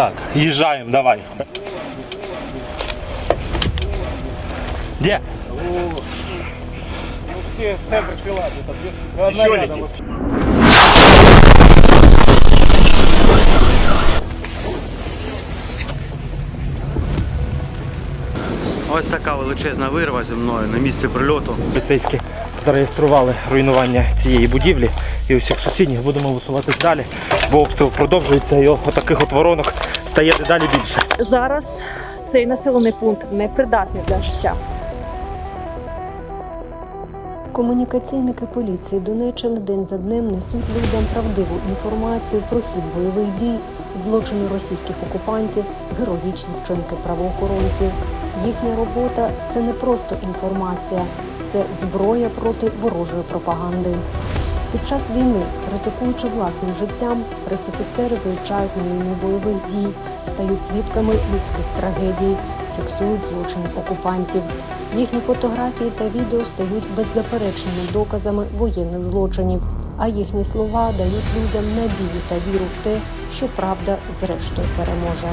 Так, їжджаємо, давай. Де? Все в центр села где-то. Еще рядом. Ось така величезна вирва зі мною на місці прильоту. Поліцейські зареєстрували руйнування цієї будівлі і усіх сусідніх будемо висуватись далі, бо обстріл продовжується і отаких от воронок стає дедалі більше. Зараз цей населений пункт непридатний для життя. Комунікаційники поліції Донеччини день за днем несуть людям правдиву інформацію про хід бойових дій, злочини російських окупантів, героїчні вчинки правоохоронців. Їхня робота це не просто інформація, це зброя проти ворожої пропаганди. Під час війни, ризикуючи власним життям, пресофіцери вивчають новини бойових дій, стають свідками людських трагедій, фіксують злочини окупантів. Їхні фотографії та відео стають беззаперечними доказами воєнних злочинів, а їхні слова дають людям надію та віру в те, що правда зрештою переможе.